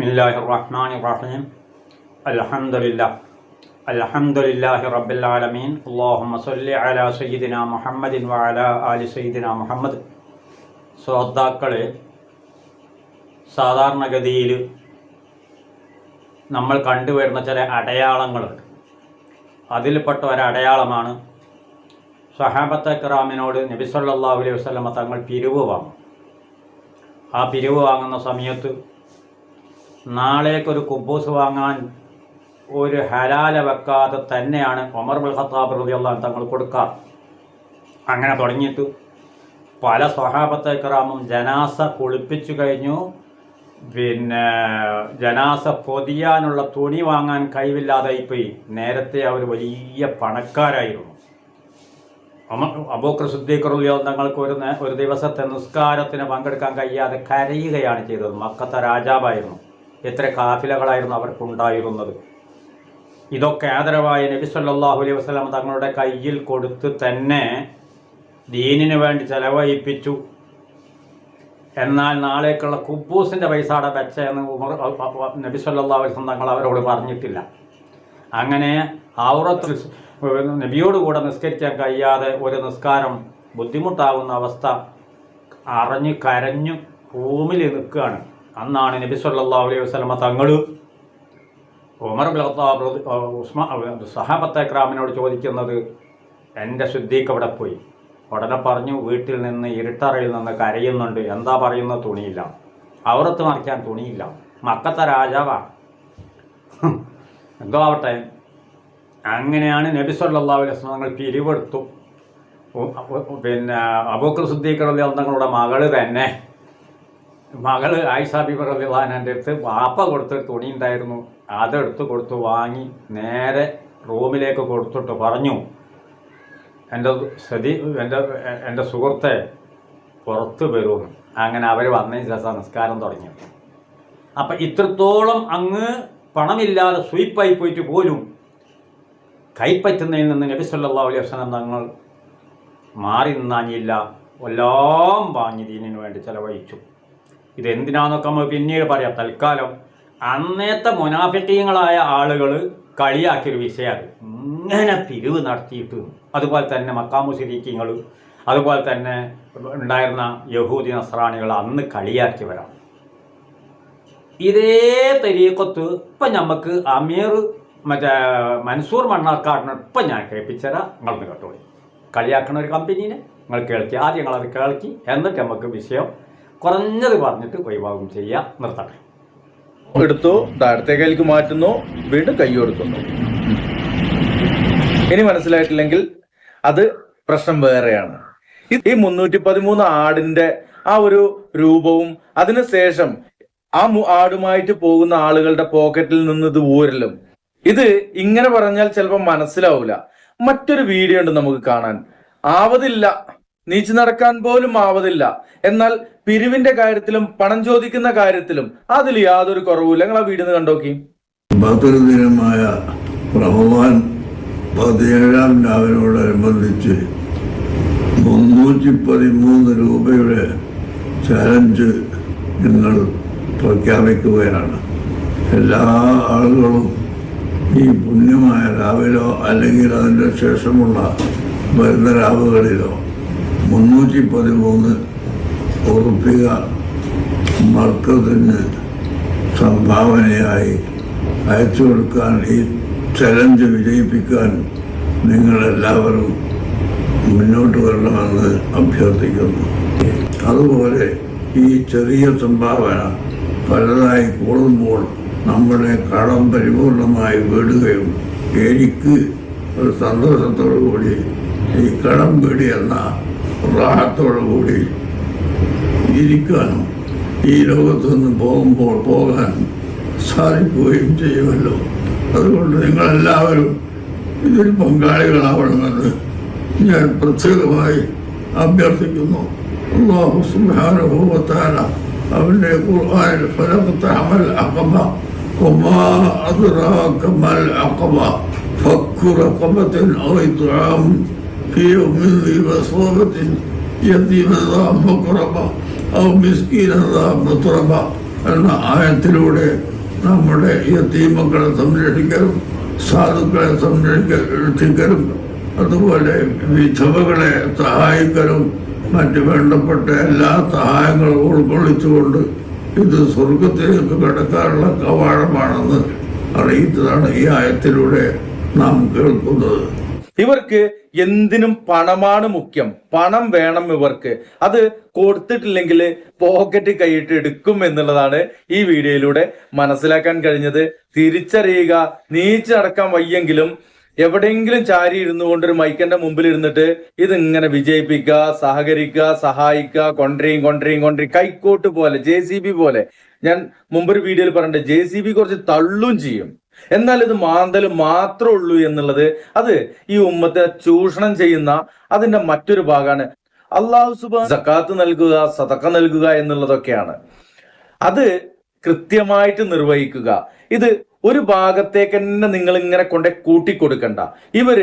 ബിസ്മില്ലാഹി റഹ്മാൻ റഹീം അലഹമില്ല അലഹമുല്ലാഹി റബ്ബിൽ ആലമീൻ അള്ളാഹുമ്മ സല്ലി അലാ സയ്യിദിന മുഹമ്മദിൻ വഅല ആലി സയ്യിദിന മുഹമ്മദ് ശ്രോതാക്കൾ സാധാരണഗതിയിൽ നമ്മൾ കണ്ടുവരുന്ന ചില അടയാളങ്ങളുണ്ട് അതിൽപ്പെട്ട ഒരടയാളമാണ് സഹാബത്തെ ക്രാമിനോട് നബി സല്ലാഹു അലൈഹി വസ്ലമ തങ്ങൾ പിരിവ് വാങ്ങും. ആ പിരിവ് വാങ്ങുന്ന സമയത്ത് നാളേക്കൊരു കുബൂസ് വാങ്ങാൻ ഒരു ഹലാല വെക്കാതെ തന്നെയാണ് ഒമർ ബുൽ ഖത്താബ് റളിയല്ലാഹു തങ്ങൾ കൊടുക്കാറ് അങ്ങനെ തുടങ്ങിയിട്ട് പല സ്വഹാബത്തെ ക്രാമം ജനാസ കുളിപ്പിച്ചു കഴിഞ്ഞു. പിന്നെ ജനാസ പൊതിയാനുള്ള തുണി വാങ്ങാൻ കഴിവില്ലാതായിപ്പോയി നേരത്തെ അവർ വലിയ പണക്കാരായിരുന്നു. അബൂക്കർ സുദ്ദീഖറുലിയോ തങ്ങൾക്ക് ഒരു ഒരു ദിവസത്തെ നിസ്കാരത്തിന് പങ്കെടുക്കാൻ കഴിയാതെ കരയുകയാണ് ചെയ്തത്. മക്കത്തെ രാജാവായിരുന്നു. എത്ര കാഫിലകളായിരുന്നു അവർക്കുണ്ടായിരുന്നത്. ഇതൊക്കെ ആദരവായ നബി സല്ലാഹു അലൈഹി വസ്ലാം തങ്ങളുടെ കയ്യിൽ കൊടുത്ത് തന്നെ ദീനിന് വേണ്ടി ചെലവഴിപ്പിച്ചു. എന്നാൽ നാളേക്കുള്ള കുബൂസിന്റെ പൈസ അവിടെ വെച്ചെന്ന് ഉമർ നബി സല്ലാ വസ്ലം തങ്ങൾ അവരോട് പറഞ്ഞിട്ടില്ല. അങ്ങനെ ഔറത്തിൽ നബിയോട് കൂടെ നിസ്കരിക്കാൻ കഴിയാതെ ഒരു നിസ്കാരം ബുദ്ധിമുട്ടാവുന്ന അവസ്ഥ അറിഞ്ഞ് കരഞ്ഞു റൂമിൽ നിൽക്കുകയാണ്. അന്നാണ് നബി സല്ലല്ലാഹു അലൈഹി വസല്ലമ തങ്ങൾ ഉമർ ബിൻ ഖത്താബ് റളി- ആ, ഉസ്മാ സഹാബത്തക്രാമിനോട് ചോദിക്കുന്നത് എന്റെ ശുദ്ധിക്ക് അവിടെ പോയി? ഉടനെ പറഞ്ഞു വീട്ടിൽ നിന്ന് ഇരുട്ടറയിൽ നിന്ന് കരയുന്നുണ്ട്. എന്താ പറയുന്ന തുണിയില്ല. ഔറത്ത് മറിക്കാൻ തുണിയില്ല. മക്കത്തെ രാജാവാണ് എന്തോ ആവട്ടെ അങ്ങനെയാണ് നബി സല്ലല്ലാഹു അലൈഹി തങ്ങൾ പിരിവെടുത്തു. പിന്നെ അബൂക്കർ സിദ്ദീഖ് റളിയല്ലാഹു തങ്ങളുടെ മകൾ തന്നെ. മകൾ ആയിഷ ബിബി റളിയല്ലാഹുവിന്റെ അടുത്ത് വാപ്പ കൊടുത്തൊരു തുണി ഉണ്ടായിരുന്നു അതെടുത്ത് കൊടുത്തു വാങ്ങി നേരെ റൂമിലേക്ക് കൊടുത്തിട്ട് പറഞ്ഞു എന്റെ സ്ഥിതി എന്റെ എന്റെ സുഹൃത്തെ പുറത്ത് വരുമെന്ന് അങ്ങനെ അവർ വന്നതിന് ശേഷം നിസ്കാരം തുടങ്ങി. അപ്പം ഇത്രത്തോളം അങ്ങ് പണമില്ലാതെ സ്വീപ്പായി പോയിട്ട് പോലും കൈപ്പറ്റുന്നതിൽ നിന്ന് നബി സല്ലല്ലാഹു അലൈഹി തങ്ങൾ മാറി നിന്നാഞ്ഞില്ല. എല്ലാം വാങ്ങി ദീനിന് വേണ്ടി ചെലവഴിച്ചു. ഇതെന്തിനാന്നൊക്കെ നമ്മൾ പിന്നീട് പറയാം. തൽക്കാലം അന്നത്തെ മുനാഫിക്കീങ്ങളായ ആളുകൾ കളിയാക്കിയൊരു വിഷയമാണ് ഇങ്ങനെ പിരിവ് നടത്തിയിട്ട് അതുപോലെ തന്നെ മക്കാമു ശരീക്കിങ്ങൾ അതുപോലെ തന്നെ ഉണ്ടായിരുന്ന യഹൂദി നസ്രാണികൾ അന്ന് കളിയാക്കിയവരാണ്. ഇതേ തെരീക്കത്ത് ഇപ്പം നമുക്ക് അമീർ മറ്റേ മൻസൂർ മണ്ണാർക്കാടിനെ ഇപ്പം ഞാൻ കേൾപ്പിച്ചരാ. നിങ്ങളൊന്ന് കേട്ടോളി. കളിയാക്കണ ഒരു കമ്പനീനെ. നിങ്ങൾ കേൾക്കി. ആദ്യം നിങ്ങളത് കേൾക്കി. എന്നിട്ട് നമുക്ക് വിഷയം കുറഞ്ഞത് പറഞ്ഞിട്ട് വൈഭാഗം ചെയ്യുക നിർത്തട്ടെ എടുത്തു താഴത്തെ കൈക്ക് മാറ്റുന്നു വീണ്ടും കൈ കൊടുക്കുന്നു. ഇനി മനസ്സിലായിട്ടില്ലെങ്കിൽ അത് പ്രശ്നം വേറെയാണ്. ഈ- മുന്നൂറ്റി പതിമൂന്ന് ആടിന്റെ ആ ഒരു രൂപവും അതിനുശേഷം ആ ആടുമായിട്ട് പോകുന്ന ആളുകളുടെ പോക്കറ്റിൽ നിന്ന് ഇത് ഊരലും. ഇത് ഇങ്ങനെ പറഞ്ഞാൽ ചിലപ്പോൾ മനസ്സിലാവൂല. മറ്റൊരു വീഡിയോ ഉണ്ട് നമുക്ക് കാണാൻ. ആവതില്ല. നീച്ചു നടക്കാൻ പോലും ആവതില്ല. എന്നാൽ പിരിവിന്റെ കാര്യത്തിലും പണം ചോദിക്കുന്ന കാര്യത്തിലും അതിൽ യാതൊരു കുറവുമില്ല. നിങ്ങൾ ആ വീഡിയോ ഒന്ന് കണ്ടോക്കി ഭദ്രദിനമായ പ്രഭവാൻ പതിനേഴാം രാവിനോടനുബന്ധിച്ച് മുന്നൂറ്റി പതിമൂന്ന് രൂപയുടെ ചലഞ്ച് നിങ്ങൾ പ്രഖ്യാപിക്കുകയാണ്. എല്ലാ ആളുകളും ഈ പുണ്യമായ രാവിലോ അല്ലെങ്കിൽ അതിന്റെ ശേഷമുള്ള വരുന്ന രാവുകളിലോ മുന്നൂറ്റി പതിമൂന്ന് ഉറപ്പിക മർക്കത്തിന് സംഭാവനയായി അയച്ചു കൊടുക്കാൻ ഈ ചലഞ്ച് വിജയിപ്പിക്കാൻ നിങ്ങളെല്ലാവരും മുന്നോട്ട് വരണമെന്ന് അഭ്യർത്ഥിക്കുന്നു. അതുപോലെ ഈ ചെറിയ സംഭാവന പലതായി കൂടുമ്പോൾ നമ്മുടെ കടം പരിപൂർണമായി വീടുകയും എനിക്ക് ഒരു സന്തോഷത്തോടു കൂടി ഈ കടം വീടിയെന്ന റാഹത്തോടു കൂടി ഇരിക്കാനും ഈ ലോകത്ത് നിന്ന് പോകുമ്പോൾ പോകാൻ സാധിക്കുകയും ചെയ്യുമല്ലോ അതുകൊണ്ട് നിങ്ങളെല്ലാവരും ഇതിൽ പങ്കാളികളാവണമെന്ന് ഞാൻ പ്രത്യേകമായി അഭ്യർത്ഥിക്കുന്നു അള്ളാഹു സുബ്ഹാനഹു വ തആല അവന്റെ ഖുർആനിൽ ഫലഖത അമൽ അഖബ وما أدراك ما العقبة فك رقبة أو إطعام في يوم ذي مسغبة يتيما ذا مقربة أو مسكينا ذا مطربة എന്ന ആയത്തിലൂടെ നമ്മുടെ യത്തീമക്കളെ സംരക്ഷിക്കലും സാധുക്കളെ സംരക്ഷിക്കലും അതുപോലെ വിധവകളെ സഹായിക്കലും മറ്റ് വേണ്ടപ്പെട്ട എല്ലാ സഹായങ്ങളും ഉൾക്കൊള്ളിച്ചുകൊണ്ട് ഇത് സ്വർഗത്തിലേക്ക് കടക്കാനുള്ള കവാടമാണെന്ന് അറിയിച്ചതാണ് ഈ ആയത്തിലൂടെ നാം കേൾക്കുന്നത് ഇവർക്ക് എന്തിനും പണമാണ് മുഖ്യം. പണം വേണം ഇവർക്ക്. അത് കൊടുത്തിട്ടില്ലെങ്കിൽ പോക്കറ്റ് കൈയിട്ട് എടുക്കും എന്നുള്ളതാണ് ഈ വീഡിയോയിലൂടെ മനസ്സിലാക്കാൻ കഴിഞ്ഞത്. തിരിച്ചറിയുക. നീച്ചടക്കാൻ വയ്യെങ്കിലും എവിടെയെങ്കിലും ചാരി ഇരുന്നു കൊണ്ട് ഒരു മൈക്കന്റെ മുമ്പിൽ ഇരുന്നിട്ട് ഇതിങ്ങനെ വിജയിപ്പിക്കുക സഹകരിക്കുക സഹായിക്കുക കൊണ്ടരിയും കൊണ്ടരിയും കൊണ്ടരിയും കൈക്കോട്ട് പോലെ ജെ പോലെ. ഞാൻ മുമ്പൊരു വീഡിയോയിൽ പറഞ്ഞിട്ട് ജെ കുറച്ച് തള്ളും ചെയ്യും. എന്നാൽ ഇത് മാന്തൽ മാത്രമേ ഉള്ളൂ എന്നുള്ളത് അത് ഈ ഉമ്മത്തെ ചൂഷണം ചെയ്യുന്ന അതിന്റെ മറ്റൊരു ഭാഗമാണ്. അള്ളാഹു സുബ സക്കാത്ത് നൽകുക സതക്ക നൽകുക എന്നുള്ളതൊക്കെയാണ്. അത് കൃത്യമായിട്ട് നിർവഹിക്കുക. ഇത് ഒരു ഭാഗത്തേക്ക് തന്നെ നിങ്ങൾ ഇങ്ങനെ കൊണ്ട് കൂട്ടിക്കൊടുക്കണ്ട. ഇവർ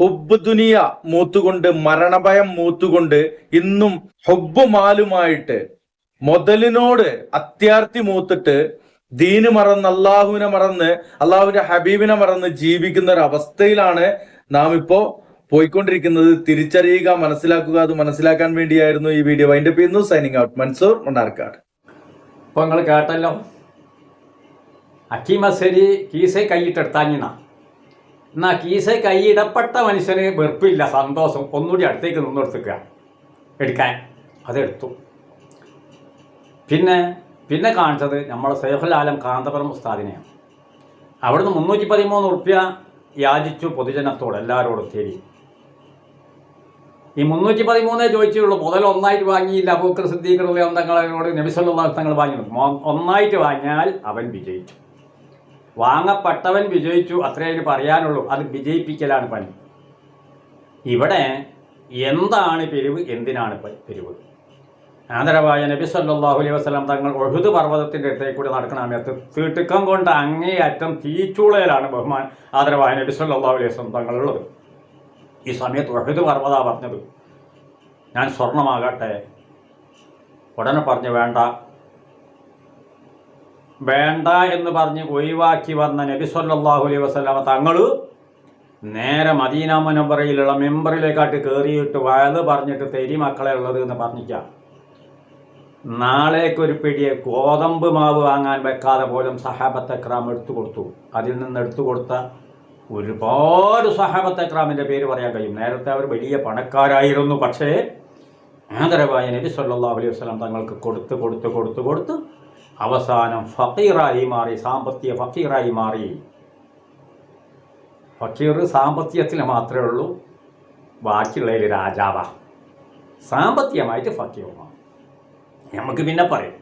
ഹുബ്ബുദുനിയ മൂത്തുകൊണ്ട് മരണഭയം മൂത്തുകൊണ്ട് ഇന്നും ഹൊബ്ബുമാലുമായിട്ട് മുതലിനോട് അത്യാർത്തി മൂത്തിട്ട് ദീന് മറന്ന് അള്ളാഹുവിനെ മറന്ന് അള്ളാഹുവിന്റെ ഹബീബിനെ മറന്ന് ജീവിക്കുന്ന ഒരു അവസ്ഥയിലാണ് നാം ഇപ്പോ പോയിക്കൊണ്ടിരിക്കുന്നത്. തിരിച്ചറിയുക മനസ്സിലാക്കുക. അത് മനസ്സിലാക്കാൻ വേണ്ടിയായിരുന്നു ഈ വീഡിയോ വൈൻഡപ്പ് ചെയ്യുന്നു സൈനിങ് ഔട്ട് മൻസൂർ മണ്ണാർക്കാട്. ഇപ്പൊ നിങ്ങൾ കേട്ടല്ലോ. അക്കീമസരി കീസെ കൈയിട്ടെടുത്താഞ്ഞിന എന്നാ കീസെ കൈയിടപ്പെട്ട മനുഷ്യന് വെറുപ്പില്ല സന്തോഷം. ഒന്നുകൂടി അടുത്തേക്ക് നിന്നെടുത്തുക എടുക്കാൻ. അതെടുത്തു. പിന്നെ പിന്നെ കാണിച്ചത് നമ്മൾ സൈഫുൽ ആലം കാന്തപുരം ഉസ്താദിനെയാണ്. അവിടുന്ന് മുന്നൂറ്റി പതിമൂന്ന് ഉറുപ്യ യാചിച്ചു പൊതുജനത്തോട് എല്ലാവരോടും തേടി. ഈ മുന്നൂറ്റി പതിമൂന്നേ ചോദിച്ചുള്ളൂ മുതൽ ഒന്നായിട്ട് വാങ്ങിയില്ല അബൂക്കർ സിദ്ദീഖറുള്ള തങ്ങളോട് നബിസല്ലാ തങ്ങൾ വാങ്ങി ഒന്നായിട്ട് വാങ്ങിയാൽ അവൻ വിജയിച്ചു. വാങ്ങപ്പെട്ടവൻ വിജയിച്ചു അത്രേ അതിന് പറയാനുള്ളൂ. അത് വിജയിപ്പിക്കലാണ് പണി. ഇവിടെ എന്താണ് പിരിവ്? എന്തിനാണ് പിരിവ്? ആദരവായ നബി സല്ലാഹു അലൈഹി വസല്ലം തങ്ങൾ ഒഴുത് പർവതത്തിന്റെ അടുത്തേക്ക് കൂടി നടക്കുന്ന സമയത്ത് തീട്ടുക്കം കൊണ്ട് അങ്ങേയറ്റം തീച്ചൂളയിലാണ് ബഹുമാൻ ആദരവായ നബി സല്ലാഹു അലൈഹി വസല്ലം തങ്ങളുള്ളത്. ഈ സമയത്ത് ഒഴുത് പർവത പറഞ്ഞത് ഞാൻ സ്വർണമാകട്ടെ ഉടനെ പറഞ്ഞു വേണ്ട വേണ്ട എന്ന് പറഞ്ഞ് ഒഴിവാക്കി വന്ന നബി സല്ലാഹു അലൈഹി വസ്ലാമ തങ്ങൾ നേരെ മദീന മെമ്പറിലേക്കാട്ട് കയറിയിട്ട് വയത് പറഞ്ഞിട്ട് തെരി മക്കളെ ഉള്ളത് എന്ന് പറഞ്ഞിക്കാം നാളേക്കൊരു പിടിയെ ഗോതമ്പ് മാവ് വാങ്ങാൻ വെക്കാതെ പോലും സഹാബത്ത് ക്രാം എടുത്തു കൊടുത്തു. അതിൽ നിന്ന് എടുത്തു കൊടുത്ത ഒരുപാട് സഹാബത്ത് ക്രാമിന്റെ പേര് പറയാൻ കഴിയും. നേരത്തെ അവർ വലിയ പണക്കാരായിരുന്നു. പക്ഷേ ആദരവായ നബി സല്ലല്ലാഹു അലൈഹി വസല്ലം തങ്ങൾക്ക് കൊടുത്ത് കൊടുത്ത് കൊടുത്ത് കൊടുത്ത് അവസാനം ഫക്കീറായി മാറി സാമ്പത്തിക ഫക്കീറായി മാറി. ഫക്കീർ സാമ്പത്തികത്തിൽ മാത്രമേ ഉള്ളൂ ബാക്കിയുള്ളതിൽ രാജാവാ. സാമ്പത്തികമായിട്ട് ഫക്കീറുമാണ്. നമുക്ക് പിന്നെ പറയും.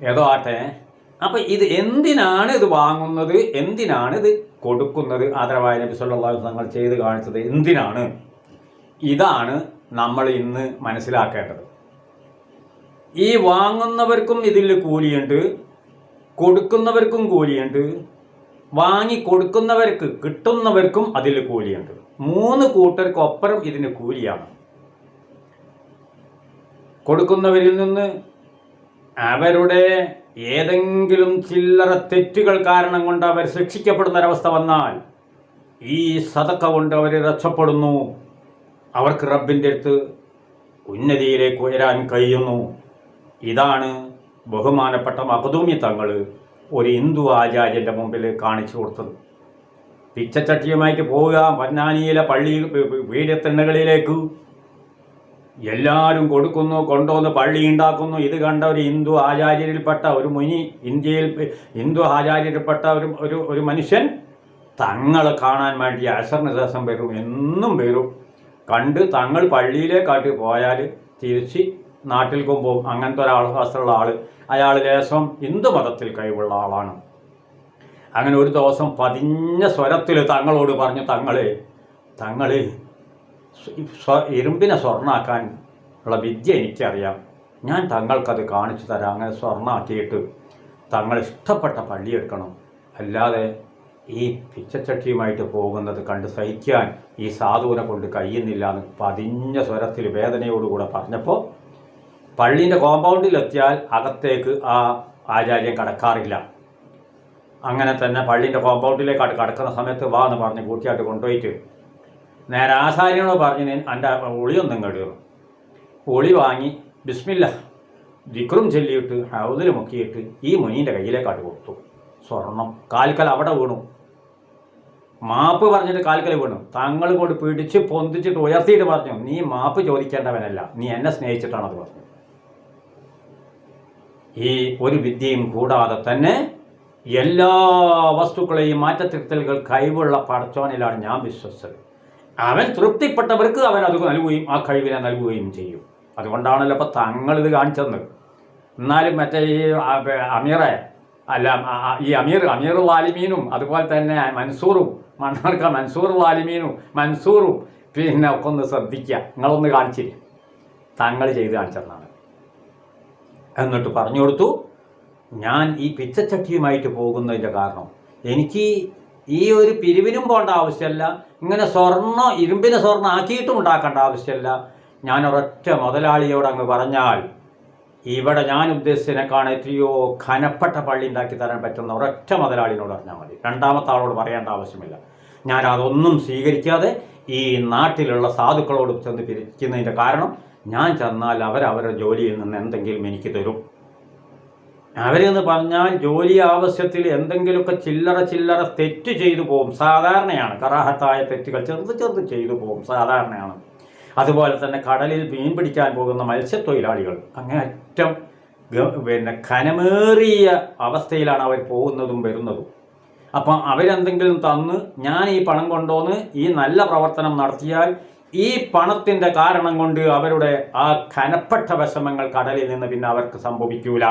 ഏതോ ആട്ടെ അപ്പം ഇത് എന്തിനാണ് ഇത് വാങ്ങുന്നത്? എന്തിനാണ് ഇത് കൊടുക്കുന്നത്? ആദരവായ നബി തങ്ങൾ ചെയ്ത് കാണിച്ചത് എന്തിനാണ്? ഇതാണ് നമ്മൾ ഇന്ന് മനസ്സിലാക്കേണ്ടത്. ഈ വാങ്ങുന്നവർക്കും ഇതിൽ കൂലിയുണ്ട് കൊടുക്കുന്നവർക്കും കൂലിയുണ്ട് വാങ്ങി കൊടുക്കുന്നവർക്ക് കിട്ടുന്നവർക്കും അതിൽ കൂലിയുണ്ട്. മൂന്ന് കൂട്ടർക്കൊപ്പം ഇതിന് കൂലിയാണ്. കൊടുക്കുന്നവരിൽ നിന്ന് അവരുടെ ഏതെങ്കിലും ചില്ലറ തെറ്റുകൾ കാരണം കൊണ്ട് അവർ ശിക്ഷിക്കപ്പെടുന്ന ഒരവസ്ഥ വന്നാൽ ഈ സതക്ക കൊണ്ട് അവർ രക്ഷപ്പെടുന്നു. അവർക്ക് റബ്ബിന്റെ അടുത്ത് ഉന്നതിയിലേക്ക് ഉയരാൻ കഴിയുന്നു. ഇതാണ് ബഹുമാനപ്പെട്ട മഖദൂമി തങ്ങൾ ഒരു ഹിന്ദു ആചാര്യന്റെ മുമ്പിൽ കാണിച്ചു കൊടുത്തത്. പിച്ചച്ചട്ടിയുമായിട്ട് പോവുക പൊന്നാനിയിലെ പള്ളി വീടത്തിണ്ണകളിലേക്ക് എല്ലാവരും കൊടുക്കുന്നു കൊണ്ടുവന്ന് പള്ളി ഉണ്ടാക്കുന്നു ഇത് കണ്ട ഒരു ഹിന്ദു ആചാര്യരിൽപ്പെട്ട ഒരു മുനി ഇന്ത്യയിൽ ഹിന്ദു ആചാര്യരിൽപ്പെട്ട ഒരു ഒരു ഒരു മനുഷ്യൻ തങ്ങൾ കാണാൻ വേണ്ടി അസറിന് ദിവസം വരും എന്നും വരും. കണ്ട് തങ്ങൾ പള്ളിയിലേക്കാട്ട് പോയാൽ തിരിച്ച് നാട്ടിൽ പോകും അങ്ങനത്തെ ഒരാൾ വസ്ത്രമുള്ള ആൾ അയാൾ ലേശം ഹിന്ദു മതത്തിൽ കഴിവുള്ള ആളാണ്. അങ്ങനെ ഒരു ദിവസം പതിഞ്ഞ സ്വരത്തിൽ തങ്ങളോട് പറഞ്ഞു തങ്ങളെ തങ്ങളെ ഇരുമ്പിനെ സ്വർണാക്കാൻ ഉള്ള വിദ്യ എനിക്കറിയാം. ഞാൻ തങ്ങൾക്കത് കാണിച്ചു തരാം. അങ്ങനെ സ്വർണാക്കിയിട്ട് തങ്ങൾ ഇഷ്ടപ്പെട്ട പള്ളി എടുക്കണം. അല്ലാതെ ഈ പിച്ചച്ചട്ടിയുമായിട്ട് പോകുന്നത് കണ്ട് സഹിക്കാൻ ഈ സാധുവിനെ കൊണ്ട് കഴിയുന്നില്ല എന്ന് പതിഞ്ഞ സ്വരത്തിൽ വേദനയോടുകൂടെ പറഞ്ഞപ്പോൾ പള്ളീന്റെ കോമ്പൗണ്ടിലെത്തിയാൽ അകത്തേക്ക് ആ ആചാര്യം കടക്കാറില്ല. അങ്ങനെ തന്നെ പള്ളീന്റെ കോമ്പൗണ്ടിലേക്ക് കടക്കുന്ന സമയത്ത് വാ എന്ന് പറഞ്ഞ് കൂട്ടിയായിട്ട് കൊണ്ടുപോയിട്ട് നേരെ ആശാരിയോട് പറഞ്ഞു ഞാൻ എന്റെ ഒളിയൊന്നും കഴുകും ഒളി വാങ്ങി ബിസ്മില്ല. ദിക്റും ചൊല്ലിയിട്ട് ഹൗദിൽ മുക്കിയിട്ട് ഈ മുനീന്റെ കയ്യിലേക്കാട്ട് കൊടുത്തു. സ്വർണം കാൽക്കൽ അവിടെ വീണു. മാപ്പ് പറഞ്ഞിട്ട് കാൽക്കൽ വീണു. തങ്ങൾ കൊണ്ട് പിടിച്ച് പൊന്തിച്ചിട്ട് ഉയർത്തിയിട്ട് പറഞ്ഞു നീ മാപ്പ് ചോദിക്കേണ്ടവനല്ല നീ എന്നെ സ്നേഹിച്ചിട്ടാണത് പറഞ്ഞു ഈ ഒരു വിദ്യയും കൂടാതെ തന്നെ എല്ലാ വസ്തുക്കളെയും മാറ്റത്തിരുത്തലുകൾ കഴിവുള്ള പടച്ചോനിലാണ് ഞാൻ വിശ്വസിച്ചത്. അവൻ തൃപ്തിപ്പെട്ടവർക്ക് അവൻ അത് നൽകുകയും ആ കഴിവിനെ നൽകുകയും ചെയ്യും. അതുകൊണ്ടാണല്ലോ തങ്ങൾ ഇത് കാണിച്ചത് എന്നാലും മറ്റേ ഈ അമീറെ അല്ല ഈ അമീർ അമീർ വാലിമീനും അതുപോലെ തന്നെ മൻസൂറും മണ്ണാർക്ക മൻസൂർ വാലിമീനും മൻസൂറും പിന്നെ ഒക്കെ ഒന്ന് ശ്രദ്ധിക്കുക നിങ്ങളൊന്ന് കാണിച്ചില്ല തങ്ങൾ ചെയ്ത് കാണിച്ചതെന്നാണ്. എന്നിട്ട് പറഞ്ഞു കൊടുത്തു ഞാൻ ഈ പിച്ചച്ചട്ടിയുമായിട്ട് പോകുന്നതിന്റെ കാരണം എനിക്ക് ഈ ഒരു പിരിവിനും പോകേണ്ട ആവശ്യമില്ല. ഇങ്ങനെ സ്വർണം ഇരുമ്പിനെ സ്വർണം ആക്കിയിട്ടും ഉണ്ടാക്കേണ്ട ആവശ്യമില്ല. ഞാൻ ഒരൊറ്റ മുതലാളിയോട് അങ്ങ് പറഞ്ഞാൽ ഇവിടെ ഞാൻ ഉദ്ദേശിച്ചതിനേക്കാൾ എത്രയോ ഖനപ്പെട്ട പള്ളി ഉണ്ടാക്കി തരാൻ പറ്റുന്ന ഒരൊറ്റ മുതലാളിനോട് പറഞ്ഞാൽ മതി. രണ്ടാമത്തെ ആളോട് പറയേണ്ട ആവശ്യമില്ല. ഞാൻ അതൊന്നും സ്വീകരിക്കാതെ ഈ നാട്ടിലുള്ള സാധുക്കളോട് ചെന്ന് പിരിക്കുന്നതിന്റെ കാരണം ഞാൻ ചെന്നാൽ അവരവരുടെ ജോലിയിൽ നിന്ന് എന്തെങ്കിലും എനിക്ക് തരും. അവരെന്ന് പറഞ്ഞാൽ ജോലി ആവശ്യത്തിൽ എന്തെങ്കിലുമൊക്കെ ചില്ലറ ചില്ലറ തെറ്റ് ചെയ്തു പോകും. സാധാരണയാണ് കറാഹത്തായ തെറ്റുകൾ ചെറുത് ചെറുത് ചെയ്തു പോകും. സാധാരണയാണ്. അതുപോലെ തന്നെ കടലിൽ മീൻ പിടിക്കാൻ പോകുന്ന മത്സ്യത്തൊഴിലാളികൾ. അങ്ങേയറ്റം പിന്നെ ഖനമേറിയ അവസ്ഥയിലാണ് അവർ പോകുന്നതും വരുന്നതും. അപ്പം അവരെന്തെങ്കിലും തന്ന് ഞാൻ ഈ പണം കൊണ്ടുവന്ന് ഈ നല്ല പ്രവർത്തനം നടത്തിയാൽ ഈ പണത്തിന്റെ കാരണം കൊണ്ട് അവരുടെ ആ ഖനപ്പെട്ട വിഷമങ്ങൾ കടലിൽ നിന്ന് പിന്നെ അവർക്ക് സംഭവിക്കൂല.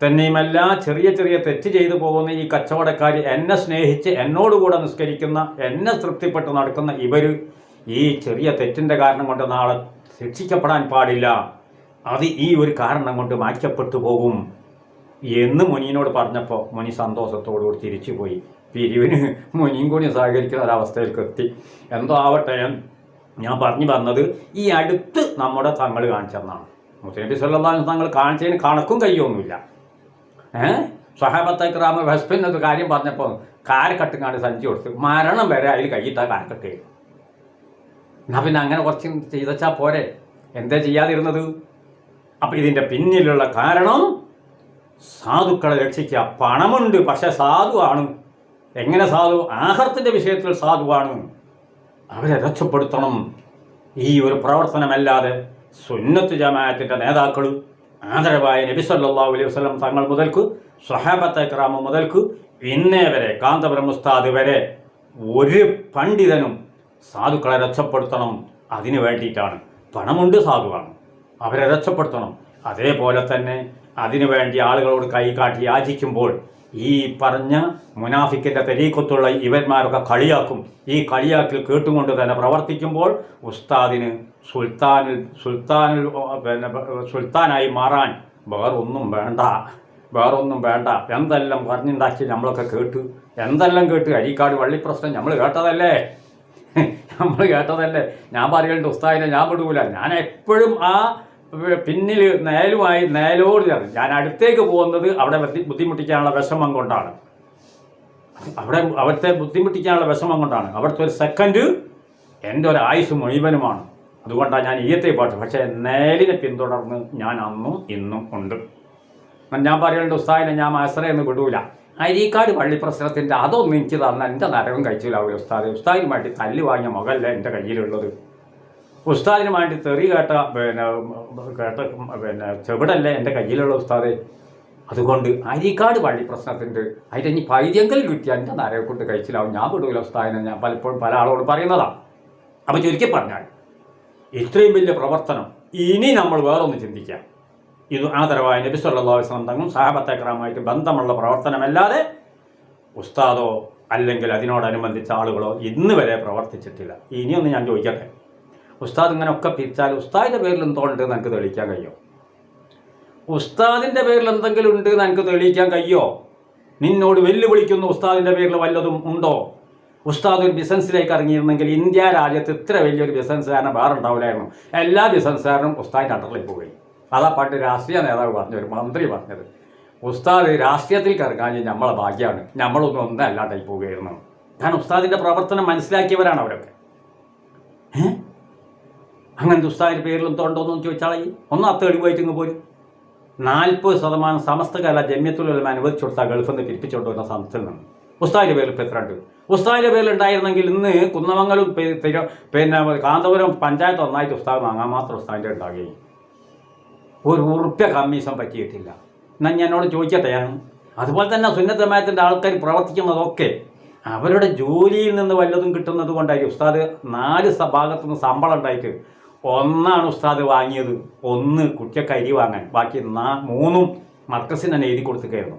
തന്നെയുമല്ല ചെറിയ ചെറിയ തെറ്റ് ചെയ്തു പോകുന്ന ഈ കച്ചവടക്കാർ എന്നെ സ്നേഹിച്ച് എന്നോടുകൂടെ നിസ്കരിക്കുന്ന എന്നെ തൃപ്തിപ്പെട്ട് നടക്കുന്ന ഇവർ ഈ ചെറിയ തെറ്റിന്റെ കാരണം കൊണ്ട് നാളെ ശിക്ഷിക്കപ്പെടാൻ പാടില്ല. അത് ഈ ഒരു കാരണം കൊണ്ട് മാറ്റപ്പെട്ടു പോകും എന്ന് മുനിയനോട് പറഞ്ഞപ്പോൾ മുനി സന്തോഷത്തോടുകൂടി തിരിച്ചുപോയി പിരിവിന് മുനിയും കൂടി സഹകരിക്കുന്ന ഒരവസ്ഥയിലേക്ക് എത്തി എന്തോ ആവട്ടെ ഞാൻ പറഞ്ഞു വന്നത് ഈ അടുത്ത് നമ്മുടെ തങ്ങൾ കാണിച്ചെന്നാണ്. മുത്തനബി സല്ലാഹു തങ്ങൾ കാണിച്ചതിന് കണക്കും കയ്യൊന്നുമില്ല. ഏഹ് സഹാബത്തക്രാമ ഹസ്ബൻ എന്നൊരു കാര്യം പറഞ്ഞപ്പോൾ കാരക്കട്ടുങ്ങാണ്ട് സഞ്ചി കൊടുത്ത്. മരണം വരെ അതിൽ കൈയിട്ടാ കാരക്കട്ട് എന്നാ പിന്നെ അങ്ങനെ കുറച്ച് ചെയ്തച്ചാൽ പോരെ. എന്താ ചെയ്യാതിരുന്നത്? അപ്പം ഇതിന്റെ പിന്നിലുള്ള കാരണം സാധുക്കളെ രക്ഷിക്കുക. പണമുണ്ട് പക്ഷെ സാധുവാണ്. എങ്ങനെ സാധു? ആഹാരത്തിന്റെ വിഷയത്തിൽ സാധുവാണ്. അവരെ രക്ഷപ്പെടുത്തണം. ഈ ഒരു പ്രവർത്തനമല്ലാതെ സുന്നത്ത് ജമാഅത്തിന്റെ നേതാക്കൾ ആദരവായ നബി സല്ലാ അലൈഹി വസ്ലം തങ്ങൾ മുതൽക്ക് സ്വഹാബത്തെ ക്രാമം മുതൽക്ക് ഇന്നേ വരെ കാന്തപുരം ഉസ്താദ് വരെ ഒരു പണ്ഡിതനും സാധുക്കളെ രക്ഷപ്പെടുത്തണം അതിനു വേണ്ടിയിട്ടാണ്. പണമുണ്ട് സാധുവാണ്. അവരെ രക്ഷപ്പെടുത്തണം. അതേപോലെ തന്നെ അതിനു വേണ്ടി ആളുകളോട് കൈകാട്ടി യാചിക്കുമ്പോൾ ഈ പറഞ്ഞ മുനാഫിക്കിന്റെ തെരീക്കത്തുള്ള ഇവന്മാരൊക്കെ കളിയാക്കും. ഈ കളിയാക്കിൽ കേട്ടുകൊണ്ട് തന്നെ പ്രവർത്തിക്കുമ്പോൾ ഉസ്താദിന് സുൽത്താനിൽ സുൽത്താനിൽ പിന്നെ സുൽത്താനായി മാറാൻ വേറൊന്നും വേണ്ട വേറൊന്നും വേണ്ട. എന്തെല്ലാം പറഞ്ഞുണ്ടാക്കി നമ്മളൊക്കെ കേട്ടു എന്തെല്ലാം കേട്ട്? അരിക്കാട് വള്ളിപ്രശ്നം നമ്മൾ കേട്ടതല്ലേ? നമ്മൾ കേട്ടതല്ലേ? ഞാൻ പറയലുണ്ട് ഉസ്താദിനെ ഞാൻ വിടൂല. ഞാൻ എപ്പോഴും ആ പിന്നിൽ നേലുമായി നേലോട് ചേർന്ന് ഞാൻ അടുത്തേക്ക് പോകുന്നത് അവിടെ ബുദ്ധി ബുദ്ധിമുട്ടിക്കാനുള്ള വിഷമം കൊണ്ടാണ്. അവിടെ അവിടുത്തെ ബുദ്ധിമുട്ടിക്കാനുള്ള വിഷമം കൊണ്ടാണ്. അവിടുത്തെ ഒരു സെക്കൻഡ് എന്റെ ഒരു ആയുസ് മുഴുവനുമാണ്. അതുകൊണ്ടാണ് ഞാൻ ഈയത്തെ പാട്ട്. പക്ഷേ നേലിനെ പിന്തുടർന്ന് ഞാൻ അന്നും ഇന്നും ഉണ്ട്. ഞാൻ പറയുന്നുണ്ട് ഉസ്താദിനെ ഞാൻ മാസ്റ്ററേന്ന് വിടൂല. അരീക്കാട് പള്ളി പ്രശ്നത്തിന്റെ അതൊന്നും എനിക്ക് തന്ന എന്റെ നരകം കഴിച്ചില്ല ഉസ്താദ്. ഉസ്താദിന് വേണ്ടി തല്ല് വാങ്ങിയ മകല്ല എന്റെ കയ്യിലുള്ളത്. ഉസ്താദിന് വേണ്ടി തെറി കേട്ട പിന്നെ കേട്ട പിന്നെ ചെവിടല്ലേ എന്റെ കയ്യിലുള്ള ഉസ്താദ്. അതുകൊണ്ട് അരിക്കാട് പള്ളി പ്രശ്നത്തിന്റെ അതിന്റെ ഇനി പൈദ്യങ്കൽ കിട്ടിയാൽ എന്റെ നരയെ കൊണ്ട് കഴിച്ചിലാവും. ഞാൻ വിടൂല ഉസ്താദിനെ ഞാൻ പലപ്പോഴും പല ആളോട് പറയുന്നതാണ് അപ്പോൾ ചുരുക്കി പറഞ്ഞാൽ ഇത്രയും വലിയ പ്രവർത്തനം ഇനി നമ്മൾ വേറൊന്ന് ചിന്തിക്കാം. ഇത് ആദരവായ നബി സല്ലല്ലാഹു അലൈഹി വസല്ലം തങ്ങളും സാഹബത്തേക്രാമായിട്ട് ബന്ധമുള്ള പ്രവർത്തനമല്ലാതെ ഉസ്താദോ അല്ലെങ്കിൽ അതിനോടനുബന്ധിച്ച ആളുകളോ ഇന്ന് വരെ പ്രവർത്തിച്ചിട്ടില്ല. ഇനിയൊന്ന് ഞാൻ ചോദിക്കട്ടെ? ഉസ്താദ് ഇങ്ങനെ ഒക്കെ പിരിച്ചാൽ ഉസ്താദിന്റെ പേരിൽ എന്തോ ഉണ്ട് എന്ന് എനിക്ക് തെളിയിക്കാൻ കഴിയോ? ഉസ്താദിന്റെ പേരിൽ എന്തെങ്കിലും ഉണ്ട് എന്ന് എനിക്ക് തെളിയിക്കാൻ കഴിയോ? നിന്നോട് വെല്ലുവിളിക്കുന്ന ഉസ്താദിന്റെ പേരിൽ വല്ലതും ഉണ്ടോ? ഉസ്താദ് ഒരു ബിസിനസ്സിലേക്ക് ഇറങ്ങിയിരുന്നെങ്കിൽ ഇന്ത്യ രാജ്യത്ത് ഇത്ര വലിയൊരു ബിസിനസ്സുകാരനെ വേറെ ഉണ്ടാവില്ലായിരുന്നു. എല്ലാ ബിസിനസ്സുകാരനും ഉസ്താദിന്റെ അണ്ടറിൽ പോയി. അതാ പണ്ട് രാഷ്ട്രീയ നേതാവ് പറഞ്ഞു ഒരു മന്ത്രി പറഞ്ഞത്. ഉസ്താദ് രാഷ്ട്രീയത്തിൽ കിറങ്ങാൻ നമ്മളെ ഭാഗ്യമാണ്. നമ്മളൊന്നും ഒന്നും അല്ലാണ്ടായി പോവുകയായിരുന്നു. കാരണം ഉസ്താദിന്റെ പ്രവർത്തനം മനസ്സിലാക്കിയവരാണ് അവരൊക്കെ. അങ്ങനത്തെ ഉസ്താദിന്റെ പേരിലും തോണ്ടോന്നും ചോദിച്ചാളെ ഒന്ന് പോയിട്ട് ഇങ്ങ് പോരും. നാൽപ്പത് ശതമാനം സമസ്ത കല ജമ്യത്തുലമ അനുവദിച്ചു കൊടുത്താൽ ഗൾഫിൽ നിന്ന് പിരിപ്പിച്ചുകൊണ്ട് വരുന്ന സംസ്ഥയിൽ നിന്ന്. ഉസ്താദിന്റെ പേരിൽ ഇപ്പോൾ എത്ര ഉണ്ട് ഉസ്താദിന്റെ പേരിൽ ഉണ്ടായിരുന്നെങ്കിൽ ഇന്ന് കുന്നമംഗലും പിന്നെ കാന്തപുരം പഞ്ചായത്ത് ഒന്നായിട്ട് ഉസ്താദ് വാങ്ങാൻ മാത്രം ഉസ്താദിന്റെ ഉണ്ടാകുകയും ഒരു ഉറുപ്പ്യ കമ്മീഷൻ പറ്റിയിട്ടില്ല. എന്നാൽ ഞാൻ എന്നോട് ചോദിക്കട്ടെ ഞാൻ? അതുപോലെ തന്നെ സുന്നത്തമയത്തിന്റെ ആൾക്കാർ പ്രവർത്തിക്കുന്നതൊക്കെ അവരുടെ ജോലിയിൽ നിന്ന് വല്ലതും കിട്ടുന്നത് കൊണ്ടായിരിക്കും. ഉസ്താദ് നാല് ഭാഗത്തുനിന്ന് ശമ്പളം ഉണ്ടായിട്ട് ഒന്നാണ് ഉസ്താദ് വാങ്ങിയത്. ഒന്ന് കുട്ടിയൊക്കെ അരി വാങ്ങാൻ. ബാക്കി നാ മൂന്നും മർക്കസിന് തന്നെ എഴുതി കൊടുത്തുകയായിരുന്നു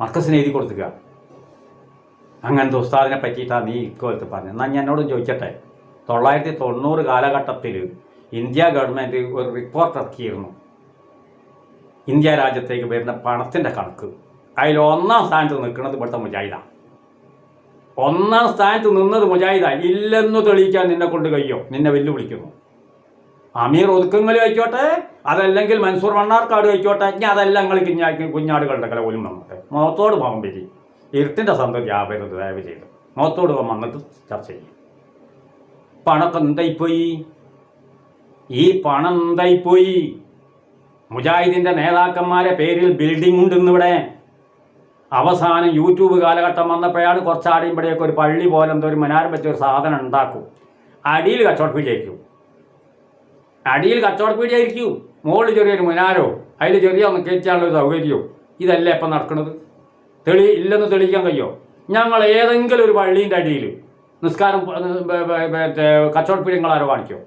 മർക്കസിന് എഴുതി കൊടുത്തുക അങ്ങനത്തെ ഉസ്താദിനെ പറ്റിയിട്ടാണ് നീ ഇക്കോലത്ത് പറഞ്ഞത്. എന്നാൽ ഞാൻ എന്നോടും ചോദിക്കട്ടെ തൊള്ളായിരത്തി തൊണ്ണൂറ് കാലഘട്ടത്തിൽ ഇന്ത്യ ഗവൺമെന്റ് ഒരു റിപ്പോർട്ട് ഇറക്കിയിരുന്നു. ഇന്ത്യ രാജ്യത്തേക്ക് വരുന്ന പണത്തിന്റെ കണക്ക്. അതിൽ ഒന്നാം സ്ഥാനത്ത് നിൽക്കുന്നത് ഇവിടുത്തെ മുജാഹിദാണ് ഒന്നാം സ്ഥാനത്ത് നിന്നത് മുജാഹിദ. ഇല്ലെന്ന് തെളിയിക്കാൻ നിന്നെ കൊണ്ട് കഴിയോ? നിന്നെ വെല്ലുവിളിക്കുന്നു. അമീർ ഒതുക്കങ്ങൾ കഴിക്കോട്ടെ? അതല്ലെങ്കിൽ മൻസൂർ മണ്ണാർക്കാട് കഴിക്കോട്ടെ? ഇനി അതെല്ലാം നിങ്ങൾ കുഞ്ഞാ കുഞ്ഞാടുകളുടെ കല പോലും വന്നിട്ട് മുഖത്തോട് പോകാൻ പറ്റി ഇരുട്ടിന്റെ സന്തതി ആവരുത് ദയവ് ചെയ്ത്. മുഖത്തോട് പോകാൻ വന്നിട്ട് ചർച്ച ചെയ്യും. പണമൊക്കെ എന്തായിപ്പോയി? ഈ പണം എന്തായിപ്പോയി? മുജാഹിദിന്റെ നേതാക്കന്മാരെ പേരിൽ ബിൽഡിംഗ് ഉണ്ട് ഇന്നിവിടെ അവസാനം യൂട്യൂബ് കാലഘട്ടം വന്നപ്പോഴാണ് കുറച്ചാടിയും ഇവിടെയൊക്കെ ഒരു പള്ളി പോലെ എന്തോ ഒരു മനാരം വെച്ച ഒരു സാധനം ഉണ്ടാക്കും. അടിയിൽ കച്ചവടപ്പീടിയായിരിക്കും അടിയിൽ കച്ചവടപ്പീടിയായിരിക്കും മുകളിൽ ചെറിയൊരു മുനാരോ അതിൽ ചെറിയ ഒന്ന് കയറ്റാനുള്ള ഒരു സൗകര്യമോ ഇതല്ലേ ഇപ്പം നടക്കുന്നത്? തെളി ഇല്ലെന്ന് തെളിയിക്കാൻ കഴിയോ? ഞങ്ങൾ ഏതെങ്കിലും ഒരു പള്ളീന്റെ അടിയിൽ നിസ്കാരം മറ്റേ ആരോ കാണിക്കോ?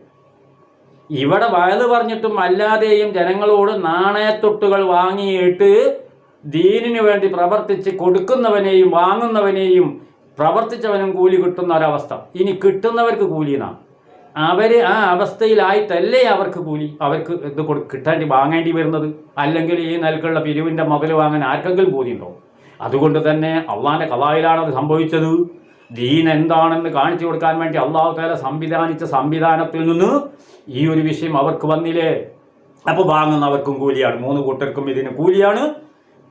ഇവിടെ വയത് പറഞ്ഞിട്ടും അല്ലാതെയും ജനങ്ങളോട് നാണയത്തൊട്ടുകൾ വാങ്ങിയിട്ട് ദീനിനു വേണ്ടി പ്രവർത്തിച്ച് കൊടുക്കുന്നവനെയും വാങ്ങുന്നവനെയും പ്രവർത്തിച്ചവനും കൂലി കിട്ടുന്ന ഒരവസ്ഥ. ഇനി കിട്ടുന്നവർക്ക് കൂലിയെന്നാണ് അവർ ആ അവസ്ഥയിലായിട്ടല്ലേ അവർക്ക് കൂലി? അവർക്ക് ഇത് കൊടു കിട്ടേണ്ടി വാങ്ങേണ്ടി വരുന്നത്? അല്ലെങ്കിൽ ഈ നൽകുള്ള പിരിവിന്റെ മുതൽ വാങ്ങാൻ ആർക്കെങ്കിലും ബോധ്യമുണ്ടോ? അതുകൊണ്ട് തന്നെ അള്ളാന്റെ കലായിലാണ് അത് സംഭവിച്ചത്. ദീൻ എന്താണെന്ന് കാണിച്ചു കൊടുക്കാൻ വേണ്ടി അള്ളാഹു താല സംവിധാനിച്ച സംവിധാനത്തിൽ നിന്ന് ഈ ഒരു വിഷയം അവർക്ക് വന്നില്ലേ? അപ്പോൾ വാങ്ങുന്നവർക്കും കൂലിയാണ്. മൂന്ന് കൂട്ടർക്കും ഇതിന് കൂലിയാണ്.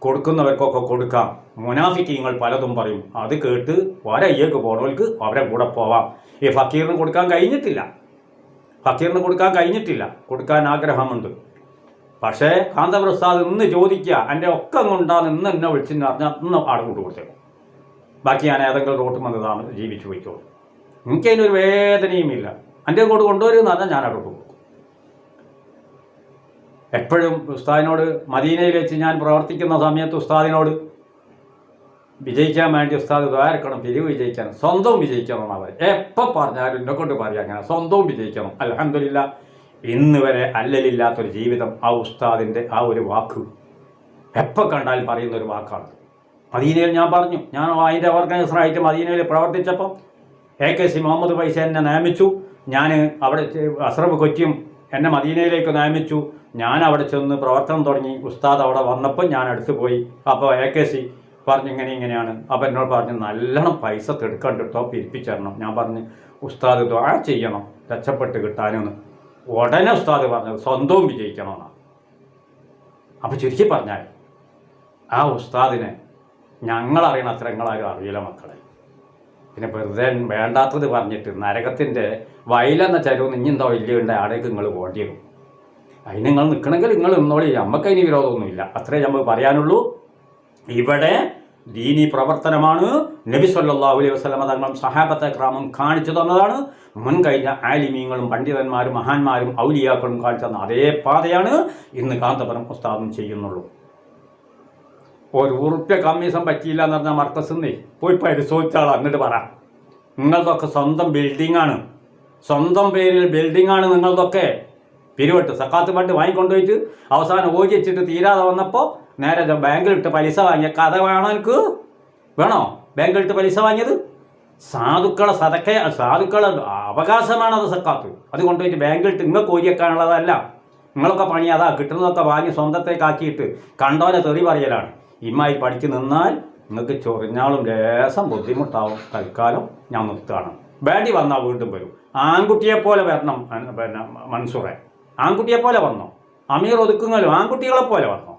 കൊടുക്കുന്നവർക്കൊക്കെ കൊടുക്കാം. മുനാഫിക്കീങ്ങൾ പലതും പറയും. അത് കേട്ട് ഒരയ്യക്ക് പോണവർക്ക് അവരെ കൂടെ പോവാം. ഈ ഫക്കീറിന് കൊടുക്കാൻ കഴിഞ്ഞിട്ടില്ല. ഫക്കീറിന് കൊടുക്കാൻ കഴിഞ്ഞിട്ടില്ല. കൊടുക്കാൻ ആഗ്രഹമുണ്ട്. പക്ഷേ കാന്തപ്രസാദ് ഇന്ന് ചോദിക്കുക എന്റെ ഒക്കെ കൊണ്ടാണ് ഇന്ന് എന്നെ വിളിച്ചെന്ന് പറഞ്ഞാൽ ഇന്ന് ആട് കൂട്ട് കൊടുത്തേക്കും ബാക്കി ഞാൻ ഏതെങ്കിലും റോട്ടും വന്നതാണ് ജീവിച്ചു പോയിക്കോളൂ. എനിക്കതിനൊരു വേദനയുമില്ല. എന്റെ കൂടെ കൊണ്ടുവരുമെന്ന് പറഞ്ഞാൽ ഞാൻ അവിടെ എപ്പോഴും ഉസ്താദിനോട് മദീനയിൽ വെച്ച് ഞാൻ പ്രവർത്തിക്കുന്ന സമയത്ത് ഉസ്താദിനോട് വിജയിക്കാൻ വേണ്ടി ഉസ്താദ് ദ്വാരക്കണം പിരിവ് വിജയിക്കണം സ്വന്തം വിജയിക്കണം അവർ എപ്പോൾ പറഞ്ഞാലും എന്നെ കൊണ്ട് പറയാം അങ്ങനെ. സ്വന്തവും വിജയിക്കണം. അലഹമില്ല ഇന്ന് വരെ അല്ലലില്ലാത്തൊരു ജീവിതം ആ ഉസ്താദിന്റെ ആ ഒരു വാക്ക്. എപ്പോൾ കണ്ടാലും പറയുന്ന ഒരു വാക്കാണ്. മദീനയിൽ ഞാൻ പറഞ്ഞു ഞാൻ അതിന്റെ ഓർഗനൈസറായിട്ട് മദീനയിൽ പ്രവർത്തിച്ചപ്പോൾ എ കെ സി മുഹമ്മദ് പൈസ എന്നെ നിയമിച്ചു. ഞാൻ അവിടെ അസ്രബ് കൊച്ചിയും എന്നെ മദീനയിലേക്ക് നിയമിച്ചു. ഞാൻ അവിടെ ചെന്ന് പ്രവർത്തനം തുടങ്ങി. ഉസ്താദ് അവിടെ വന്നപ്പോൾ ഞാൻ അടുത്ത് പോയി. അപ്പോൾ എ കെ സി പറഞ്ഞു ഇങ്ങനെ ഇങ്ങനെയാണ്. അപ്പോൾ എന്നോട് പറഞ്ഞു നല്ലോണം പൈസ തെടുക്കണ്ട പിരിപ്പിച്ചിരണം. ഞാൻ പറഞ്ഞു ഉസ്താദ് ദ്വാ ചെയ്യണം രക്ഷപ്പെട്ട് കിട്ടാനെന്ന്. ഉടനെ ഉസ്താദ് പറഞ്ഞത് സ്വന്തവും വിജയിക്കണമെന്നാണ് അപ്പോൾ ചുരുക്കി പറഞ്ഞാൽ ആ ഉസ്താദിനെ ഞങ്ങളറിയണ അത്ര ഞങ്ങളാരും അറിയില്ല മക്കളെ. പിന്നെ വെറുതെ വേണ്ടാത്തത് പറഞ്ഞിട്ട് നരകത്തിന്റെ വയലെന്ന ചരവ് ഇഞ്ഞെന്തോ വലിയ ഉണ്ട് ആടേക്ക് നിങ്ങൾ പോകേണ്ടി വരും. അതിന് നിങ്ങൾ നിൽക്കണമെങ്കിൽ നിങ്ങൾ നിന്നോളി. നമുക്ക് അതിന് വിരോധമൊന്നുമില്ല. അത്രേ നമുക്ക് പറയാനുള്ളൂ. ഇവിടെ ദീനി പ്രവർത്തനമാണ്. നബി സല്ലല്ലാഹു അലൈഹി വസല്ലമ തങ്ങളും സഹാബത്തെ ക്രാമം കാണിച്ചു തന്നതാണ്. മുൻകഴിഞ്ഞ ആലിമീങ്ങളും പണ്ഡിതന്മാരും മഹാന്മാരും ഔലിയാക്കളും കാണിച്ചു തന്ന അതേ പാതയാണ് ഇന്ന് കാന്തപുരം ഉസ്താദും ചെയ്യുന്നുള്ളൂ. ഒരു ഉറുപ്പ്യ കമ്മീഷൻ പറ്റിയില്ല എന്ന് പറഞ്ഞാൽ മർക്കസിന്നേ പോയി പരിശോധിച്ചാളാ എന്നിട്ട് പറ. നിങ്ങളതൊക്കെ സ്വന്തം ബിൽഡിംഗ് ആണ് സ്വന്തം പേരിൽ ബിൽഡിംഗ് ആണ് നിങ്ങളതൊക്കെ പിരിവെട്ട്. സക്കാത്ത് പാട്ട് വാങ്ങിക്കൊണ്ടുപോയിട്ട് അവസാനം ഓജിച്ചിട്ട് തീരാതെ വന്നപ്പോൾ നേരെ ബാങ്കിലിട്ട് പലിശ വാങ്ങിയ കഥ വേണോ എനിക്ക്? വേണോ? ബാങ്കിലിട്ട് പലിശ വാങ്ങിയത്? സാധുക്കളെ സതക്ക സാധുക്കളെ അവകാശമാണത് സക്കാത്ത്. അത് കൊണ്ടുപോയിട്ട് ബാങ്കിലിട്ട് നിങ്ങൾക്ക് ഓജിയെക്കാനുള്ളതല്ല നിങ്ങളൊക്കെ പണി അതാ കിട്ടുന്നതൊക്കെ വാങ്ങി സ്വന്തത്തേക്കാക്കിയിട്ട് കണ്ടോനെ തെറി പറയലാണ്. ഇമ്മായി പഠിച്ചു നിന്നാൽ നിങ്ങൾക്ക് ചൊറിഞ്ഞാളും ലേശം ബുദ്ധിമുട്ടാവും. തൽക്കാലം ഞാൻ നിർത്തുകയാണ്. വേണ്ടി വന്നാൽ വീണ്ടും വരും. ആൺകുട്ടിയെപ്പോലെ വരണം പിന്നെ മൻസൂറെ. ആൺകുട്ടിയെ പോലെ വന്നോ. അമീർ ഒതുക്കുങ്ങലും ആൺകുട്ടികളെ പോലെ വന്നോ.